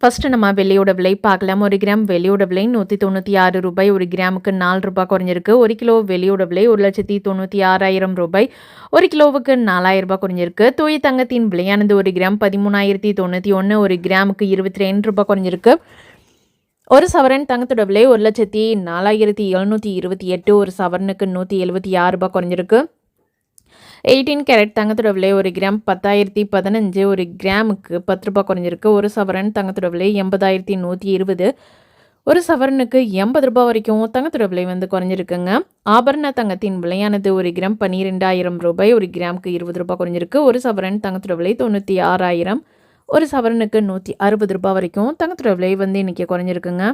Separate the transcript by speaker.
Speaker 1: First நம்ம வெள்ளியோட விலை பார்க்கலாம். ஒரு கிராம் வெள்ளியோட விலை நூற்றி தொண்ணூற்றி ஆறு ரூபாய். ஒரு கிராமுக்கு நாலு ரூபாய் குறைஞ்சிருக்கு. ஒரு கிலோ வெள்ளியோட விலை ஒரு லட்சத்தி தொண்ணூற்றி ஆறாயிரம் ரூபாய். ஒரு கிலோவுக்கு நாலாயிரம் ரூபாய் குறைஞ்சிருக்கு. தூய தங்கத்தின் விலையானது ஒரு கிராம் பதிமூணாயிரத்தி தொண்ணூற்றி ஒன்று ஒரு கிராமுக்கு இருபத்தி ரெண்டு ரூபாய் குறைஞ்சிருக்கு. ஒரு சவரன் தங்கத்தோட விலை ஒரு லட்சத்தி நாலாயிரத்தி எழுநூற்றி இருபத்தி எட்டு. ஒரு சவரனுக்கு நூற்றி எழுபத்தி ஆறு ரூபாய் குறைஞ்சிருக்கு. எயிட்டீன் கேரட் தங்கத்தோட விலை ஒரு கிராம் பத்தாயிரத்தி பதினஞ்சு ஒரு கிராமுக்கு பத்து ரூபாய் குறைஞ்சிருக்கு. ஒரு சவரன் தங்கத்தோட விலை எண்பதாயிரத்தி நூற்றி இருபது ஒரு சவரனுக்கு எண்பது ரூபாய் வரைக்கும் தங்கத்தோட விலை வந்து குறைஞ்சிருக்குங்க. ஆபரண தங்கத்தின் விலையானது ஒரு கிராம் பன்னிரெண்டாயிரம் ரூபாய் ஒரு கிராமுக்கு இருபது ரூபாய் குறைஞ்சிருக்கு. ஒரு சவரன் தங்கத்தோட விலை தொண்ணூற்றி ஆறாயிரம் ஒரு சவரனுக்கு நூற்றி அறுபது ரூபாய் வரைக்கும் தங்கத்தோட விலை வந்து இன்றைக்கி குறைஞ்சிருக்குங்க.